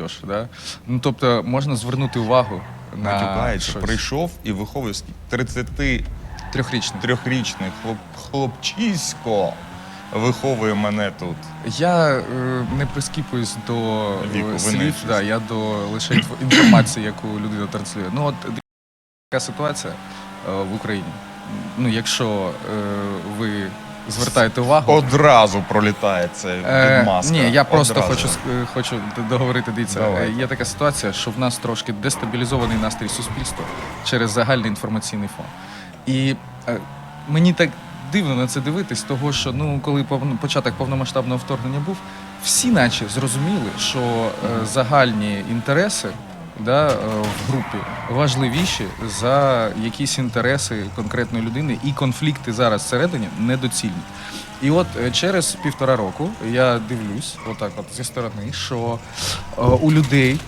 молодь. Да? Ну, тобто можна звернути увагу на Матюкається, щось. прийшов і виховує скільки? 33-річний Трьохрічний. хлоп, хлопчисько виховує мене тут. Я е, не прискіпуюсь до Віку, е, ви слів, да, я до лише інфо- інформації, яку людина транслює. Ну от така ситуація е, в Україні. Ну, якщо е, ви звертаєте увагу. Одразу пролітає це Е, відмазка. ні, я просто Одразу. хочу е, хочу договорити. Дивіться. Е, є така ситуація, що в нас трошки дестабілізований настрій суспільства через загальний інформаційний фон. І е, мені так дивно на це дивитись, того що ну коли початок повномасштабного вторгнення був, всі наче зрозуміли, що е, загальні інтереси. Да, е, в групі важливіші за якісь інтереси конкретної людини, і конфлікти зараз всередині недоцільні. І от е, через півтора року я дивлюсь, отак, от зі сторони, що е, у людей